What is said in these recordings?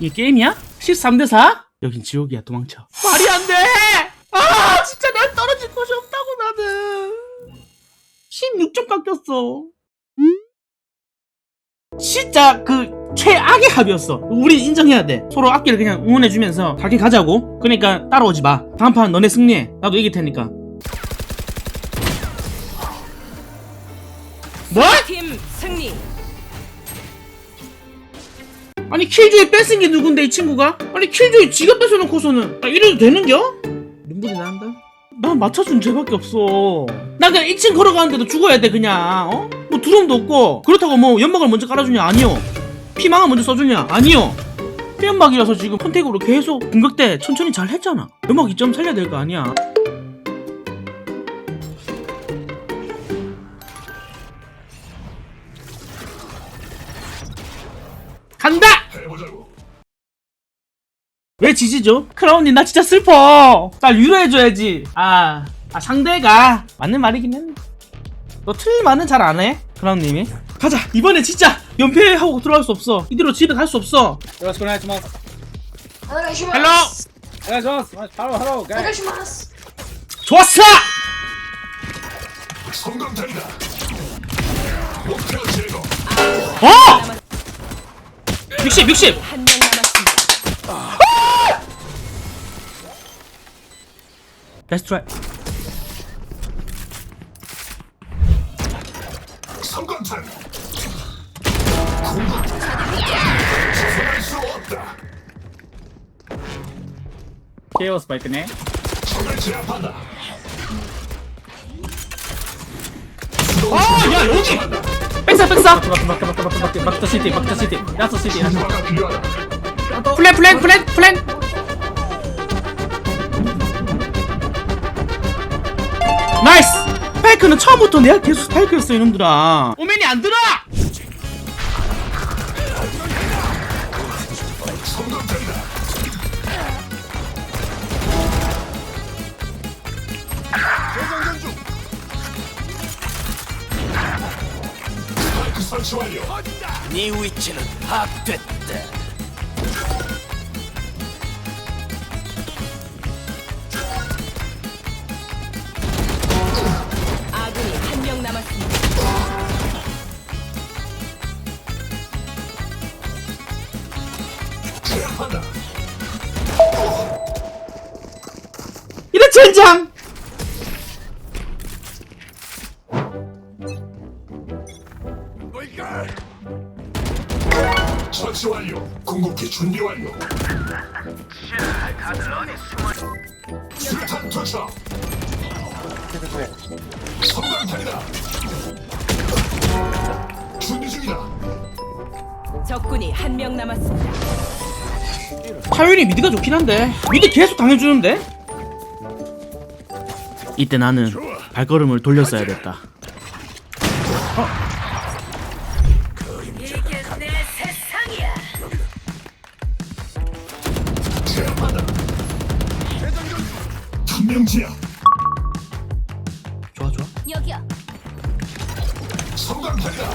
이게 게임이야? 13대4? 여긴 지옥이야 도망쳐. 말이 안돼! 아 진짜 날 떨어질 곳이 없다고 나는. 16점 깎였어. 진짜 그 최악의 합이었어. 우리 인정해야 돼. 서로 앞길을 그냥 응원해주면서 가게 가자고. 그러니까 따라오지 마. 다음 판 너네 승리해. 나도 이길 테니까. 뭐? 팀 승리. 아니 킬조이 뺏은 게 누군데 이 친구가? 아니 킬조이 지가 뺏어놓고서는. 아, 이래도 되는겨? 눈물이 나온다 난 맞춰준 죄밖에 없어. 나 그냥 1층 걸어가는데도 죽어야 돼 그냥. 어? 뭐 두름도 없고. 그렇다고 뭐 연막을 먼저 깔아주냐? 아니요. 피망을 먼저 써주냐? 아니요. 피연막이라서 지금 컨택으로 계속 공격대 천천히 잘 했잖아. 연막 2점 살려야 될 거 아니야 간다! 왜 지지죠? 크라운님 나 진짜 슬퍼 날 위로해줘야지 아, 아 상대가 맞는 말이긴 했네 너 틀린 말은 잘 안해 크라운님이 가자 이번에 진짜 연패하고 들어갈 수 없어 이대로 집에 갈 수 없어 よろしくお願いします。お願いしま 헬로 す。お願いします。ハローハロー。お願いします。 좋았어 성광탄이다. 목표 제거. 어! 60 60 한 명 남았습니다. 케어 스파이크네. 아야 여기 백사 백사 막다 막다 막다 막다 막다 막다 시티 막다 시티 야스 시티 야스 플랜 플랜 플랜 플랜 나이스 스파이크는 처음부터 내가 계속 스파이크였어 이놈들아 오맨이 안 들어 설치 완료. 네 위치는 파악됐다. 아군이 한 명 남았습니다. 제압한다. 이래 젠장 준비 완료. 수탄 투척. 성광탄이다. 준비 중이다. 적군이 한 명 남았습니다. 타율이 미드가 좋긴 한데 미드 계속 당해주는데 이때 나는 발걸음을 돌렸어야 됐다 제 경지야. 좋아 좋아. 여기요. 성광탄이다.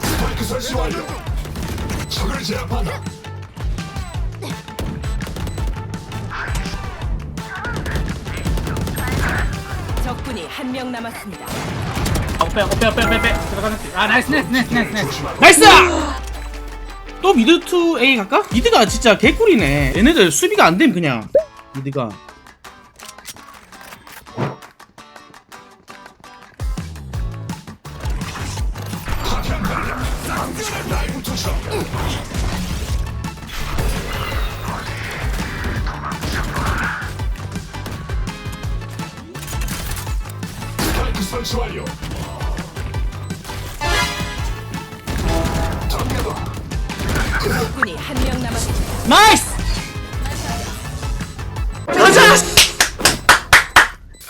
스파이크 설치 네, 완료. 네, 네. 적을 제압한다. 적군이 한 명 남았습니다. 아, 빼, 빼, 빼, 빼, 빼. 들어가는지. 아, 나이스, 나이스, 나이스, 나이스, 나이스. 나이스! 또 미드 2A 갈까? 미드가 진짜 개꿀이네 얘네들 수비가 안됨 그냥 미드가 설치 완료. 적군이 한 명 남았습니다. 나이스! 가자!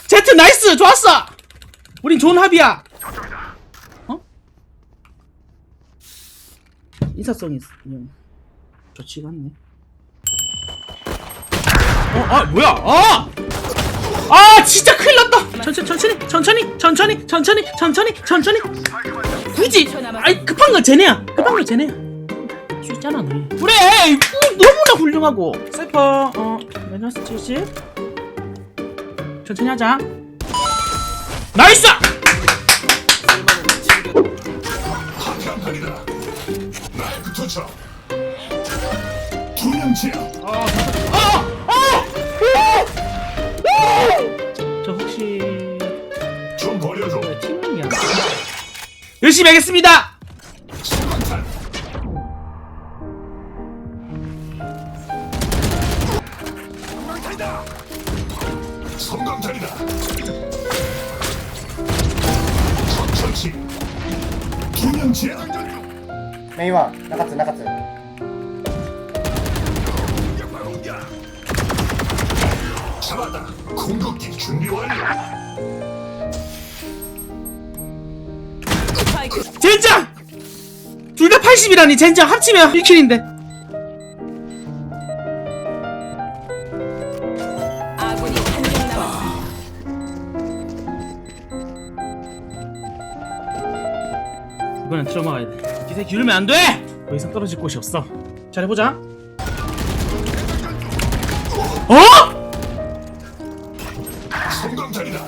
제트 나이스! 좋았어! 우린 좋은 합이야 어? 인사성이 그냥 좋지가 않네 어? 아 뭐야 아! 아 진짜 큰일 났다 천천히 천천히 천천히 천천히 천천히 천천히 천천히 굳이 아니 급한 건 쟤네야 급한 건 쟤네야 할 수 있잖아 너 그래 음, 너무나 훌륭하고 사이퍼 어 마이너스 70 천천히 하자 나이스. 두. 저 혹시 좀 버려줘. 팀이야 열심히 하겠습니다 メインは中津中津 잡았다. 공격기 준비 완료. 스파이크 젠장 둘 다 80이라니 젠장 합치면 1킬인데 아군이 한 명 남았습니다. 이번엔 들어막아야 돼 기세 기울면 안 돼 더 이상 떨어질 곳이 없어 잘해보자 어? 성광탄이다.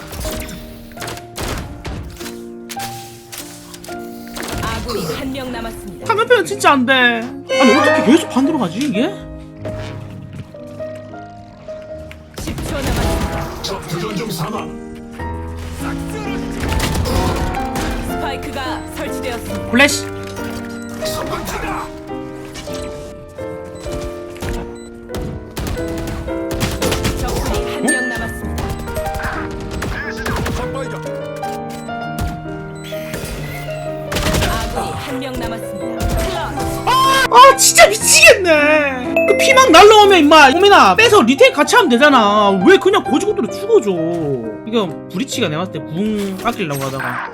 아군이 한 명 남았습니다. 화면표현 진짜 안 돼 아니 어떻게 계속 반대로 가지 이게? 10초 남았습니다. 적 교전 중 사망. 스파이크가 설치되었습니다. 플래시 한 명 남았습니다. 클러치. 아 진짜 미치겠네 그 피막 날라오면 임마 오민아 빼서 리테이크 같이 하면 되잖아 왜 그냥 고지고대로 죽어줘 이거 브리치가 내가 봤을 때궁 아끼려고 하다가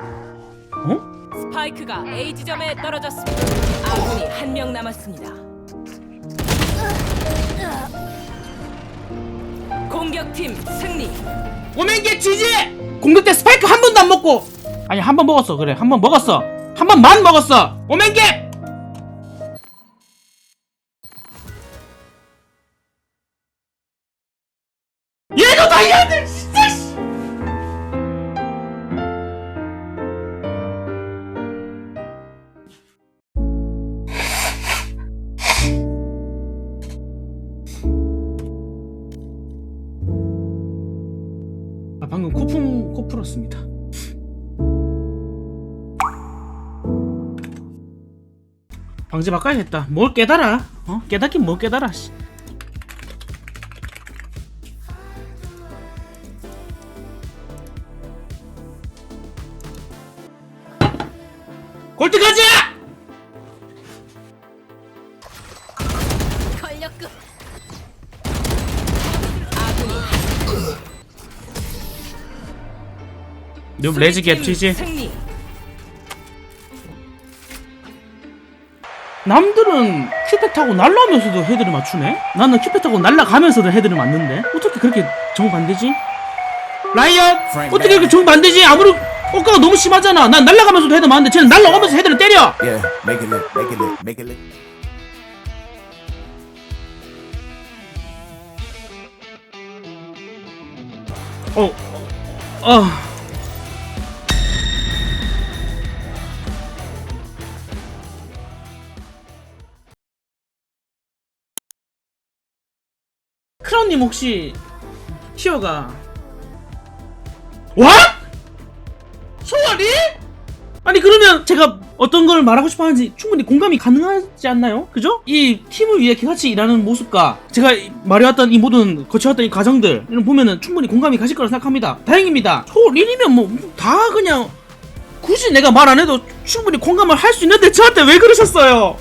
어? 스파이크가 A 지점에 떨어졌습니다. 아군이 한 명 남았습니다. 공격팀 승리. 오맨게 지지! 공격 때 스파이크 한 번도 안 먹고 아니 한 번 먹었어 그래 한 번 먹었어 한 번만 먹었어. 오맨게 얘도 다이아들 진짜 씨. 아 방금 코푼 코 풀었습니다 방제 바꿔야겠다 뭘 깨달아 어 깨닫긴 뭘 깨달아 씨. 골드 가자! 걸렸군. 아군이 너 레즈 갭 지지 승리. 남들은 큐팩 타고 날라오면서도 헤드를 맞추네? 나는 큐팩 타고 날라가면서도 헤드를 맞는데? 어떻게 그렇게 정반대지? 라이언! 어떻게 그렇게 정반대지? 아무리 억가가 너무 심하잖아. 난 날라가면서도 헤드 맞는데 쟤는 날라오면서 헤드를 때려! Yeah, make it lit, make it lit, make it lit. 어, 어. 크라운님 혹시 티어가 와? 소원이? 아니 그러면 제가 어떤 걸 말하고 싶어 하는지 충분히 공감이 가능하지 않나요? 그죠? 이 팀을 위해 같이 일하는 모습과 제가 말해왔던 이 모든 거쳐왔던 이 과정들 이런 보면은 충분히 공감이 가실 거라 생각합니다. 다행입니다. 소린이면 뭐 다 그냥 굳이 내가 말 안 해도 충분히 공감을 할 수 있는데 저한테 왜 그러셨어요?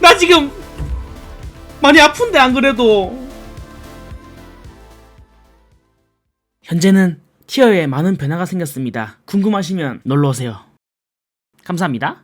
나 지금 많이 아픈데 안 그래도 현재는 티어에 많은 변화가 생겼습니다. 궁금하시면 놀러 오세요. 감사합니다.